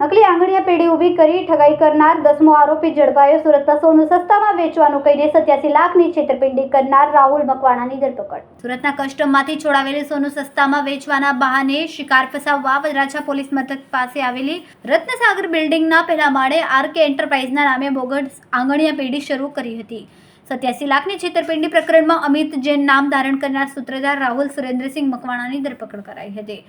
નકલી આંગળીયા પેઢી ઊભી કરી ઠગાઈ કરનાર દસમો આરોપી ઝડપાયો સુરતમાં સોનું સસ્તામાં વેચવાનું કહીને સત્યાસી લાખની છેતરપિંડી કરનાર રાહુલ મકવાણાની ધરપકડ. સુરતના કસ્ટમમાંથી છોડાવેલું સોનું સસ્તામાં વેચવાના બહાને શિકાર ફસાવવા વજરાછા પોલીસ મથક પાસે આવેલી રત્નસાગર બિલ્ડિંગના પહેલા માળે આરકે એન્ટરપ્રાઇઝના નામે બોગસ આંગળીયા પેઢી શરૂ કરી હતી. સત્યાસી લાખની છેતરપિંડી પ્રકરણમાં અમિત જૈન નામ ધારણ કરનાર સૂત્રધાર રાહુલ સુરેન્દ્રસિંહ મકવાણાની ધરપકડ કરાઈ હતી.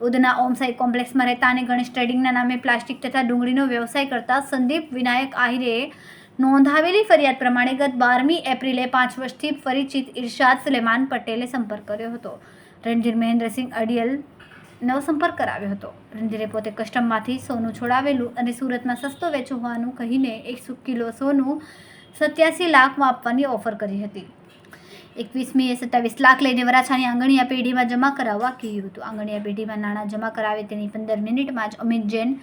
ઉધના ઓમ સાઈ કોમ્પ્લેક્સમાં રહેતા અને ગણેશ ટ્રેડિંગના નામે પ્લાસ્ટિક તથા ડુંગળીનો વ્યવસાય કરતા સંદીપ વિનાયક આહિરે નોંધાવેલી ફરિયાદ પ્રમાણે ગત બારમી એપ્રિલે પાંચ વર્ષથી પરિચિત ઇરશાદ સુલેમાન પટેલે સંપર્ક કર્યો હતો. રણધીર મહેન્દ્રસિંહ અડિયલ નો સંપર્ક કરાવ્યો હતો. રણધીરે પોતે કસ્ટમમાંથી સોનું છોડાવેલું અને સુરતમાં સસ્તો વેચવું હોવાનું કહીને એક કિલો સોનું સત્યાસી લાખમાં આપવાની ઓફર કરી હતી. એકવીસમીએ સત્તાવીસ લાખ લઈને વરાછાની આંગણીયા પેઢીમાં જમા કરાવવા કહ્યું હતું. આંગણીયા પેઢીમાં નાણાં જમા કરાવે તેની પંદર મિનિટમાં જ અમિત જૈન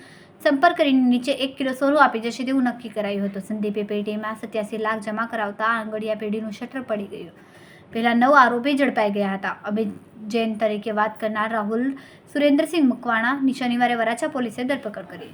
સંપર્ક કરીને નીચે એક કિલો સોનું આપી જશે તેવું નક્કી કરાયું હતું. સંદીપે પેઢીમાં સત્યાસી લાખ જમા કરાવતા આંગણીયા પેઢીનું શટર પડી ગયું. પહેલાં નવ આરોપી ઝડપાઈ ગયા હતા. અમિત જૈન તરીકે વાત કરનાર રાહુલ સુરેન્દ્રસિંહ મકવાણાની શનિવારે વરાછા પોલીસે ધરપકડ કરી.